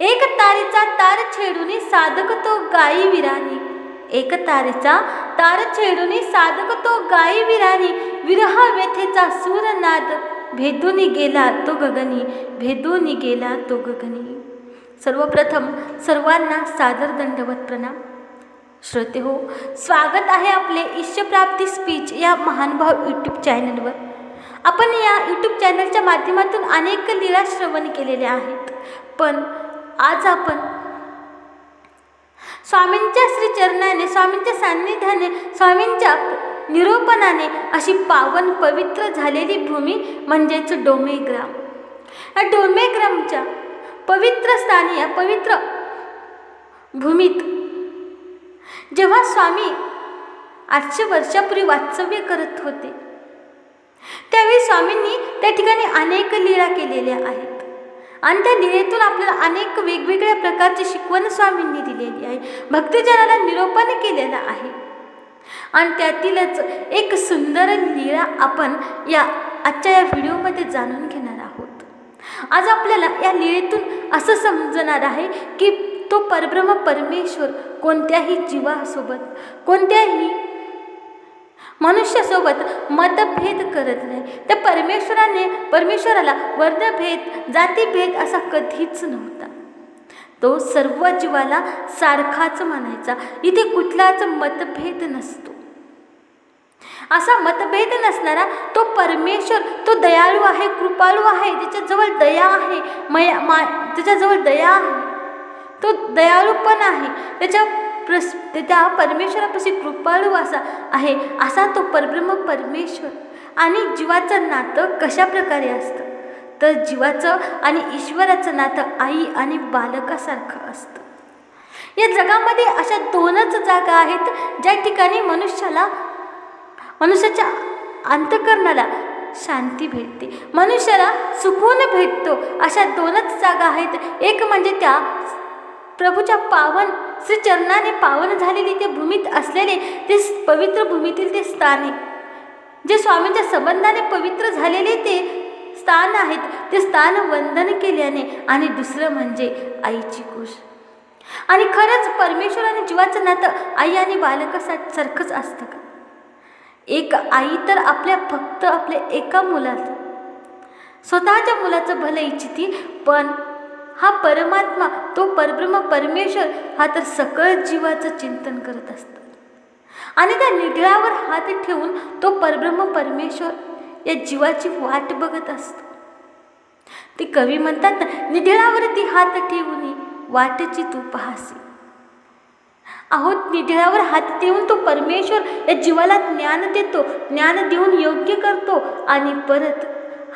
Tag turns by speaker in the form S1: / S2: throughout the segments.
S1: एक तारेचा तार छेडूनी साधक तो गाई विरानी. एक तारेचा तार छेडूनी साधक तो गाई विरानी. विरह व्यथेचा सूरनाद भेदूनी गेला तो गगनी भेदूनी गेला तो गगनी. सर्वप्रथम सर्वांना सादर दंडवत प्रणाम. श्रोते हो स्वागत आहे आपले ईश्वप्राप्ती स्पीच या महानुभाव यूट्यूब चॅनलवर आपण या यूट्यूब चॅनलच्या माध्यमातून अनेक लीळा श्रवण केलेल्या आहेत. पण आज आपण स्वामींच्या श्रीचरणाने स्वामींच्या सान्निध्याने स्वामींच्या निरोपणाने अशी पावन पवित्र झालेली भूमी म्हणजेच डोमेग्राम या डोमेग्रामच्या पवित्र स्थानी या पवित्र भूमीत जेव्हा स्वामी आठशे वर्षापूर्वी वास्तव्य करत होते त्यावेळी स्वामींनी त्या ठिकाणी अनेक लीळा केलेल्या आहेत. आणि त्या लीळेतून आपल्याला अनेक वेगवेगळ्या प्रकारची शिकवण स्वामींनी दिलेली आहे. भक्तजनाला निरोपण केलेला आहे. आणि त्यातीलच एक सुंदर लीळा आपण या आजच्या या व्हिडिओमध्ये जाणून घेणार आहोत. आज आपल्याला या लीळेतून असं समजणार आहे की तो परब्रह्म परमेश्वर कोणत्याही जीवासोबत कोणत्याही मनुष्यासोबत मतभेद करत नाही. तर परमेश्वराने परमेश्वराला वर्णभेद जातीभेद असा कधीच नव्हता. तो सर्व जीवाला सारखाच म्हणायचा. इथे कुठलाच मतभेद नसतो. असा मतभेद नसणारा तो परमेश्वर तो दयाळू आहे कृपाळू आहे त्याच्याजवळ दया आहे मया मा त्याच्याजवळ दया आहे. तो दयाळू पण आहे. त्याच्या प्रस त्या परमेश्वरापाशी कृपाळू असा आहे असा तो परब्रह्म परमेश्वर. आणि जीवाचं नातं कशा प्रकारे असतं? तर जीवाचं आणि ईश्वराचं नातं आई आणि बालकासारखं असतं. या जगामध्ये अशा दोनच जागा आहेत ज्या ठिकाणी मनुष्याला मनुष्याच्या अंतकरणाला शांती भेटते. मनुष्याला सुकून भेटतो. अशा दोनच जागा आहेत. एक म्हणजे त्या प्रभूच्या पावन श्री चरणाने पावन झालेली ते भूमीत असलेले ते पवित्र भूमीतील ते स्थान आहे. जे स्वामींच्या संबंधाने पवित्र झालेले ते स्थान आहेत ते स्थान वंदन केल्याने आणि दुसरं म्हणजे आईची कुश. आणि खरंच परमेश्वर आणि जीवाचं नातं आई आणि बालकासारखंच असतं का? एक आई तर आपल्या फक्त आपल्या एका मुलाचं स्वतःच्या मुलाचं भलं इच्छिती पण हा परमात्मा तो परब्रह्म परमेश्वर हा तर सकळ जीवाचं चिंतन करत असतो. आणि त्या निगळ्यावर हात ठेवून तो परब्रह्म परमेश्वर या जीवाची वाट बघत असतो. ते कवी म्हणतात ना निढळावरती हात ठेवून वाटची तू पाहसी. अहो निढळावर हात ठेवून तो परमेश्वर या जीवाला ज्ञान देतो ज्ञान देऊन योग्य करतो आणि परत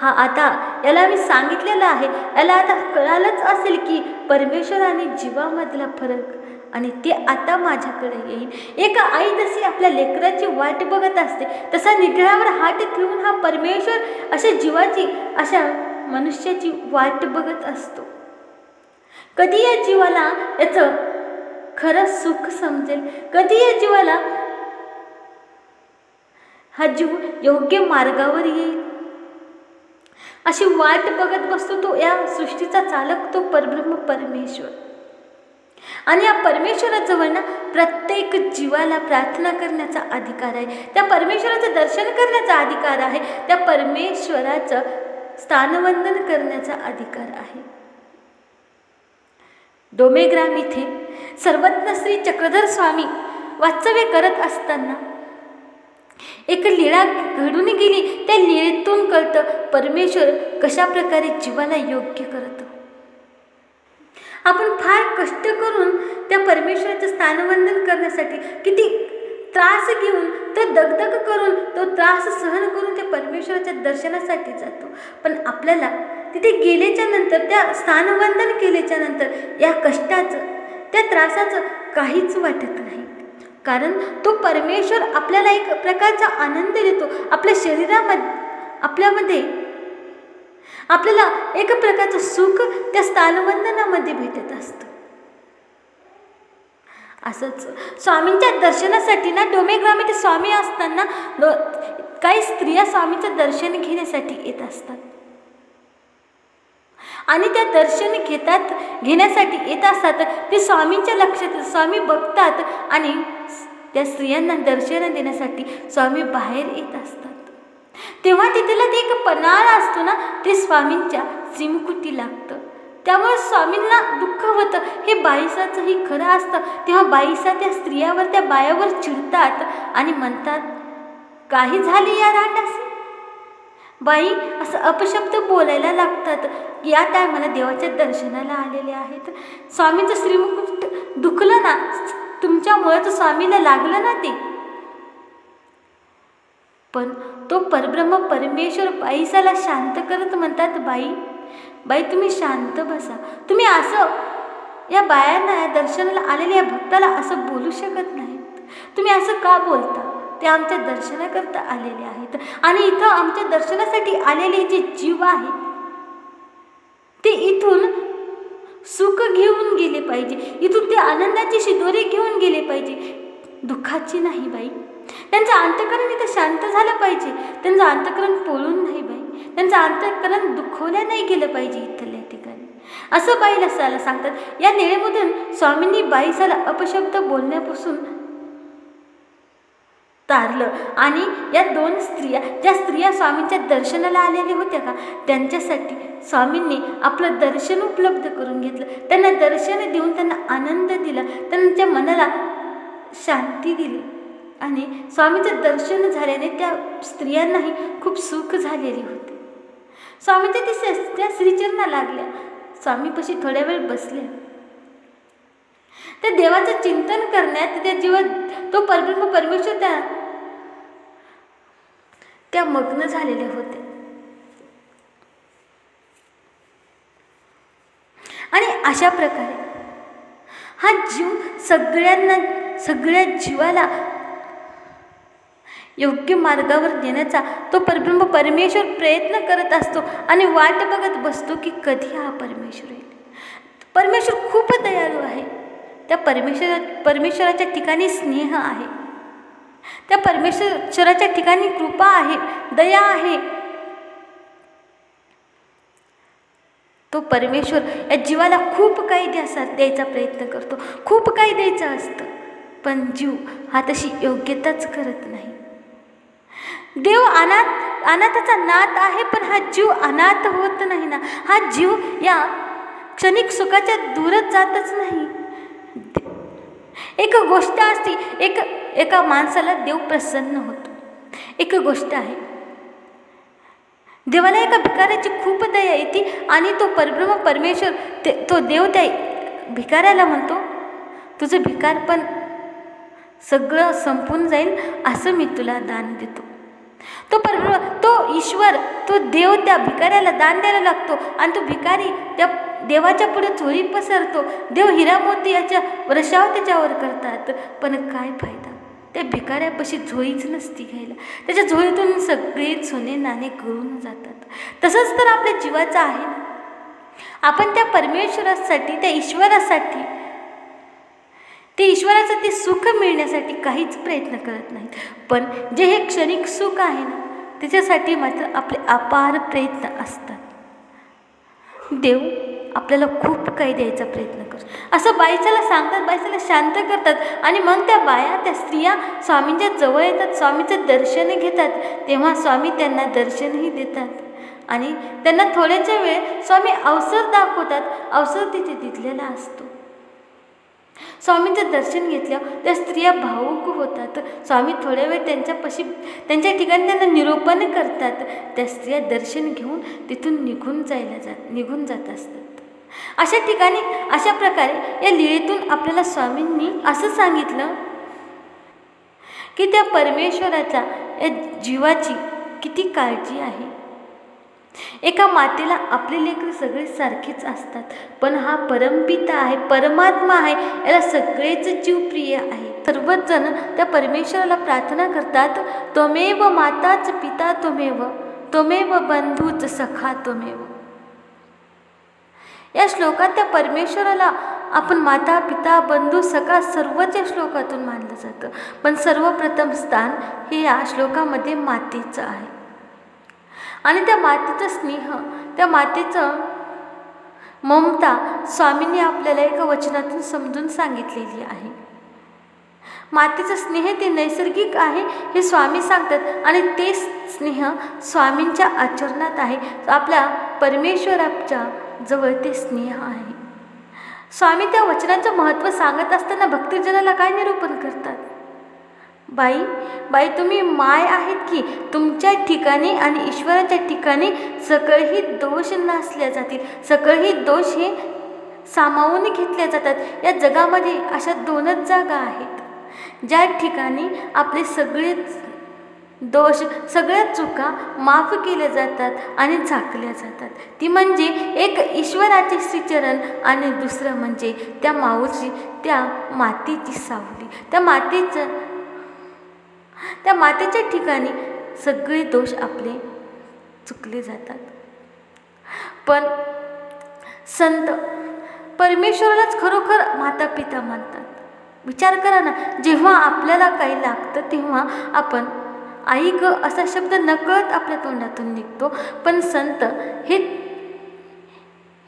S1: हा आता याला मी सांगितलेलं आहे. याला आता कळालंच असेल की परमेश्वर आणि जीवामधला फरक आणि ते आता माझ्याकडे येईल. एका आई जशी आपल्या लेकराची वाट बघत असते तसा निघळावर हात ठेवून हा परमेश्वर अशा जीवाची अशा मनुष्याची वाट बघत असतो. कधी या जीवाला याचं खरं सुख समजेल? कधी या जीवाला हा जीव योग्य मार्गावर येईल? अशी वाट बघत बसतो तो या सृष्टीचा चालक तो परब्रह्म परमेश्वर. आणि या परमेश्वराजवळ ना प्रत्येक जीवाला प्रार्थना करण्याचा अधिकार आहे. त्या परमेश्वराचं दर्शन करण्याचा अधिकार आहे. त्या परमेश्वराचं स्थानवंदन करण्याचा अधिकार आहे. डोमेग्राम इथे सर्वज्ञ श्री चक्रधर स्वामी वास्तव्य करत असताना एक लीळा घडून गेली. त्या लीळेतून कळतं परमेश्वर कशा प्रकारे जीवाला योग्य करतं. आपण फार कष्ट करून त्या परमेश्वराचं स्थानवंदन करण्यासाठी किती त्रास घेऊन तो दगदग करून तो त्रास सहन करून त्या परमेश्वराच्या दर्शनासाठी जातो. पण आपल्याला तिथे गेल्याच्यानंतर त्या स्थानवंदन केल्याच्यानंतर या कष्टाचं त्या त्रासाचं काहीच वाटत नाही. कारण तो परमेश्वर आपल्याला एक प्रकारचा आनंद देतो. आपल्या शरीरामध्ये आपल्यामध्ये आपल्याला एक प्रकारचं सुख त्या स्थानवंदनामध्ये भेटत असतं. असंच स्वामींच्या दर्शनासाठी ना डोमेग्राम इथे स्वामी असताना काही स्त्रिया स्वामीचं दर्शन घेण्यासाठी येत असतात. आणि त्या दर्शन घेतात घेण्यासाठी येत असतात. ते स्वामींच्या लक्षात स्वामी बघतात आणि त्या स्त्रियांना दर्शन देण्यासाठी स्वामी बाहेर येत असतात. तेव्हा तिथला ते एक पन्हाळा असतो ना ते स्वामींच्या सिमकुटी लागतं. त्यामुळे स्वामींना दुःख होतं. हे बाईसाचंही खरं असतं. तेव्हा बाईसा त्या स्त्रियावर त्या बायावर चिडतात आणि म्हणतात काही झाली या रांडासी? बाई असं अपशब्द बोलायला लागतात. या टायमाला देवाच्या दर्शनाला आलेले आहेत. स्वामींचं श्रीमुख दुखलं ना तुमच्यामुळेच स्वामीला लागलं ना ते? पण तो परब्रह्म परमेश्वर बाईसाला शांत करत म्हणतात बाई बाई तुम्ही शांत बसा. तुम्ही असं या बायांना या दर्शनाला आलेल्या या भक्ताला असं बोलू शकत नाहीत. तुम्ही असं का बोलता? ते आमच्या दर्शनाकरता आलेले आहेत. आणि इथं आमच्या दर्शनासाठी आलेले जे जीव आहेत ते इथून सुख घेऊन गेले पाहिजे. इथून ते आनंदाची शिदोरी घेऊन गेले पाहिजे. दुःखाची नाही बाई. त्यांचं अंतकरण इथं शांत झालं पाहिजे. त्यांचं अंतकरण पोळून नाही बाई. त्यांचं अंतकरण दुखवल्या नाही गेलं पाहिजे इथल्या ठिकाणी. असं बाईला सांगतात. या निळेमधून स्वामींनी बाईसाला अपशब्द बोलण्यापासून तारलं आणि या दोन स्त्रिया ज्या स्त्रिया स्वामींच्या दर्शनाला आलेल्या होत्या का त्यांच्यासाठी स्वामींनी आपलं दर्शन उपलब्ध करून घेतलं. त्यांना दर्शन देऊन त्यांना आनंद दिला. त्यांच्या मनाला शांती दिली. आणि स्वामीचं दर्शन झाल्याने त्या स्त्रियांनाही खूप सुख झालेली होते. स्वामीच्या ती त्या श्रीचरणा लागल्या. स्वामीपाशी थोड्या वेळ बसल्या. त्या देवाचं चिंतन करण्यात त्या जीवन तो परब्रह्म परमेश्वर त्या त्या मग्न झालेले होते. आणि अशा प्रकारे हा जीव सगळ्यांना सगळ्या जीवाला योग्य मार्गावर नेण्याचा तो परब्रह्म परमेश्वर प्रयत्न करत असतो आणि वाट बघत बसतो की कधी हा परमेश्वर येईल. परमेश्वर खूप दयाळू आहे. त्या परमेश्वरा परमेश्वराच्या ठिकाणी स्नेह आहे. त्या परमेश्वराच्या ठिकाणी कृपा आहे दया आहे. तो परमेश्वर या जीवाला खूप काही द्यासा द्यायचा प्रयत्न करतो. खूप काही द्यायचं असतं पण जीव हा तशी योग्यताच करत नाही. देव अनाथ अनाथाचा नाथ आहे पण हा जीव अनाथ होत नाही ना. हा जीव या क्षणिक सुखाच्या दूरच जातच नाही. एक गोष्ट असती एक एका माणसाला देव प्रसन्न होतो. एक गोष्ट आहे. देवाला एका भिकाऱ्याची खूप दया येते आणि तो परब्रह्म परमेश्वर ते तो देव त्या भिकाऱ्याला म्हणतो तुझं भिकार पण सगळं संपून जाईल असं मी तुला दान देतो. तो पर तो ईश्वर तो देव त्या भिकाऱ्याला दान द्यायला लागतो आणि तो भिकारी त्या देवाच्या पुढे चोरी पसरतो. देव हिरा मोती याच्या वर्षाव त्याच्यावर करतात. पण काय फायदा? त्या भिकाऱ्यापाशी झोईच नसती घ्यायला. त्याच्या झोईतून सगळे सोने नाणे करून जातात. तसंच तर आपल्या जीवाचं आहे ना? आपण त्या परमेश्वरासाठी त्या ईश्वरासाठी ते ईश्वराचं ते सुख मिळण्यासाठी काहीच प्रयत्न करत नाहीत. पण जे हे क्षणिक सुख आहे ना त्याच्यासाठी मात्र आपले अपार प्रयत्न असतात. देव आपल्याला खूप काही द्यायचा प्रयत्न करतो. असं बाईचाला सांगतात बाईचाला शांत करतात आणि मग त्या बाया त्या स्त्रिया स्वामींच्या जवळ येतात स्वामीचं दर्शन घेतात. तेव्हा स्वामी त्यांना दर्शनही देतात. आणि त्यांना थोड्याच्या वेळ स्वामी अवसर दाखवतात. अवसर तिथे दिलेला असतो. स्वामींचं दर्शन घेतल्यावर त्या स्त्रिया भावूक होतात. स्वामी थोड्या वेळ त्यांच्यापाशी त्यांच्या ठिकाणी त्यांना निरोपण करतात. त्या स्त्रिया दर्शन घेऊन तिथून निघून जायला जात निघून जात असतात. अशा ठिकाणी अशा प्रकारे या लिळेतून आपल्याला स्वामींनी असं सांगितलं की त्या परमेश्वराचा या जीवाची किती काळजी आहे. एका मातेला आपली लेकर सगळी सारखीच असतात पण हा परमपिता आहे परमात्मा आहे याला सगळेच जीवप्रिय आहे. सर्वच जण त्या परमेश्वराला प्रार्थना करतात त्वमेव माताच पिता त्वमेव त्वमेव बंधूच सखा त्वमेव. या श्लोकात त्या परमेश्वराला आपण माता पिता बंधू सखा सर्वच या श्लोकातून मानलं जातं. पण सर्वप्रथम स्थान हे या श्लोकामध्ये मातेचं आहे. आणि त्या मातेचं स्नेह त्या मातेचं ममता स्वामींनी आपल्याला एका वचनातून समजून सांगितलेली आहे. मातेचं स्नेह ते नैसर्गिक आहे हे स्वामी सांगतात आणि ते स्नेह स्वामींच्या आचरणात आहे. आपल्या परमेश्वराच्या जवळ ते स्नेह आहे. स्वामी त्या वचनाचं महत्त्व सांगत असताना भक्तजनाला काय निरूपण करतात? बाई बाई तुम्ही माय आहेत की? तुमच्या ठिकाणी आणि ईश्वराच्या ठिकाणी सकळही दोष नसल्या जातील. सकळही दोष हे सामावून घेतल्या जातात. या जगामध्ये अशा दोनच जागा आहेत. ज्या ठिकाणी आपले सगळेच दोष सगळ्या चुका माफ केल्या जातात आणि झाकल्या जातात. ती म्हणजे एक ईश्वराचे श्रीचरण आणि दुसरं म्हणजे त्या माऊची त्या मातीची सावली. त्या मातीचं त्या मातेच्या ठिकाणी सगळे दोष आपले चुकले जातात. पण संत परमेश्वरालाच खरोखर माता पिता मानतात. विचार करा ना जेव्हा आपल्याला काही लागतं तेव्हा आपण आई ग असा शब्द नकळत आपल्या तोंडातून निघतो. पण संत हे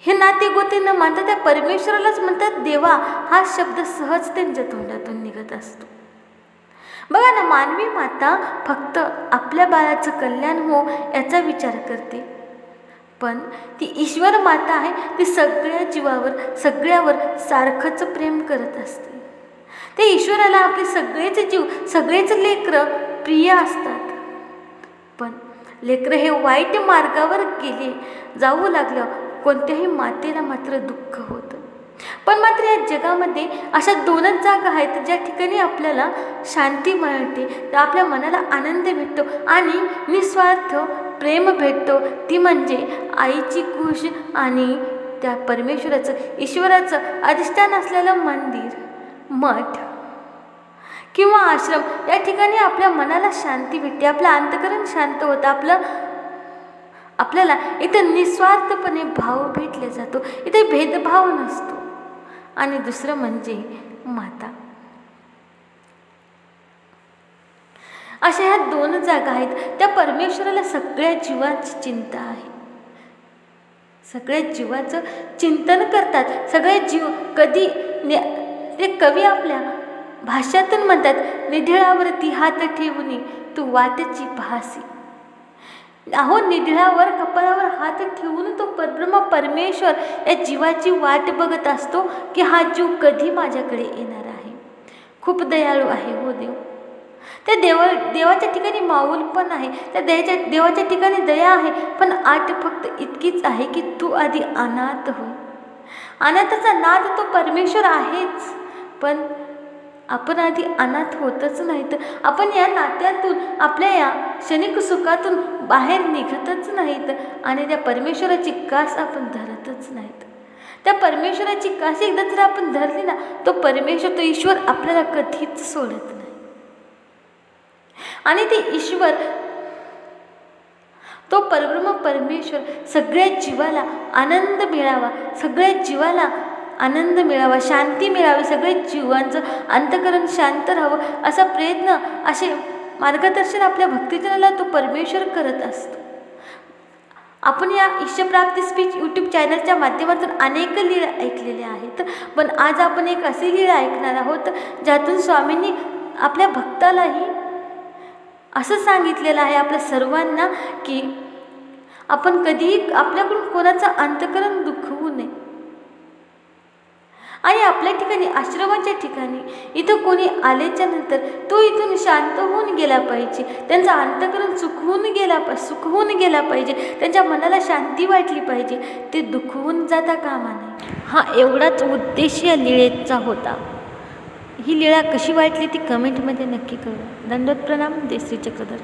S1: हे नाते गोते न मानता त्या परमेश्वरालाच म्हणतात देवा हा शब्द सहज त्यांच्या तोंडातून निघत असतो. बघा ना मानवी माता फक्त आपल्या बाळाचं कल्याण हो याचा विचार करते. पण ती ईश्वर माता आहे ती सगळ्या जीवावर सगळ्यावर सारखंच प्रेम करत असते. ते ईश्वराला आपले सगळेच जीव सगळेच लेकरं प्रिय असतात. पण लेकरं हे वाईट मार्गावर गेले जाऊ लागलं कोणत्याही मातेला मात्र दुःख होतं. पण मात्र या जगामध्ये अशा दोनच जागा आहेत ज्या ठिकाणी आपल्याला शांती मिळते आपल्या मनाला आनंद भेटतो आणि निस्वार्थ प्रेम भेटतो. ती म्हणजे आईची कुश आणि त्या परमेश्वराचं ईश्वराचं अधिष्ठान असलेलं मंदिर मठ किंवा आश्रम. या ठिकाणी आपल्या मनाला शांती भेटते आपलं अंतकरण शांत होतं आपलं आपल्याला इथं निस्वार्थपणे भाव भेटला जातो. इथे भेदभाव नसतो. आणि दुसरं म्हणजे माता. अशा ह्या दोन जागा आहेत त्या परमेश्वराला सगळ्या जीवाची चिंता आहे. सगळ्या जीवाचं चिंतन करतात सगळे जीव कधी ते कवी आपल्या भाषातून म्हणतात निधळावरती हात ठेवून तू वाटची भासी. अहो निधळावर कपाळावर हात ठेवून तो परब्रह्म परमेश्वर या जीवाची वाट बघत असतो की हा जीव कधी माझ्याकडे येणार आहे. खूप दयाळू आहे हो देव. त्या देवा देवाच्या ठिकाणी माऊल पण आहे. त्या दयाच्या देवाच्या ठिकाणी दया आहे पण आठ फक्त इतकीच आहे की तू आधी अनाथ हो. अनाथाचा नाद तो परमेश्वर आहेच पण आपण आधी अनाथ होतच नाहीत. आपण या नात्यातून आपल्या या क्षणिक सुखातून बाहेर निघतच नाहीत आणि त्या परमेश्वराची कास आपण धरतच नाहीत. त्या परमेश्वराची कास एकदा जर आपण धरली ना तो परमेश्वर तो ईश्वर आपल्याला कधीच सोडत नाही. आणि ते ईश्वर तो परब्रह्म परमेश्वर सगळ्या जीवाला आनंद मिळावा सगळ्या जीवाला आनंद मिळावा शांती मिळावी सगळे जीवांचं अंतकरण शांत राहावं असा प्रयत्न असे मार्गदर्शन आपल्या भक्तिजनाला तो परमेश्वर करत असतो. आपण या इष्टप्राप्ती स्पीच यूट्यूब चॅनलच्या माध्यमातून अनेक लीळा ऐकलेल्या आहेत पण आज आपण एक अशी लीळा ऐकणार आहोत ज्यातून स्वामींनी आपल्या भक्तालाही असं सांगितलेलं आहे आपल्या सर्वांना की आपण कधीही आपल्याकडून कोणाचं अंतकरण दुखवू नये. आणि आपल्या ठिकाणी आश्रमाच्या ठिकाणी. इथं कोणी आल्याच्यानंतर तो इथून शांत होऊन गेला पाहिजे. त्यांचा अंतकरण सुखवून गेला पा सुखवून गेला पाहिजे. त्यांच्या मनाला शांती वाटली पाहिजे. ते दुखवून जाता कामा नये. हा एवढाच उद्देश या लिळेचा होता. ही लीळा कशी वाटली ती कमेंटमध्ये नक्की कळवा. दंडोत प्रणाम देश्री चक्रधर.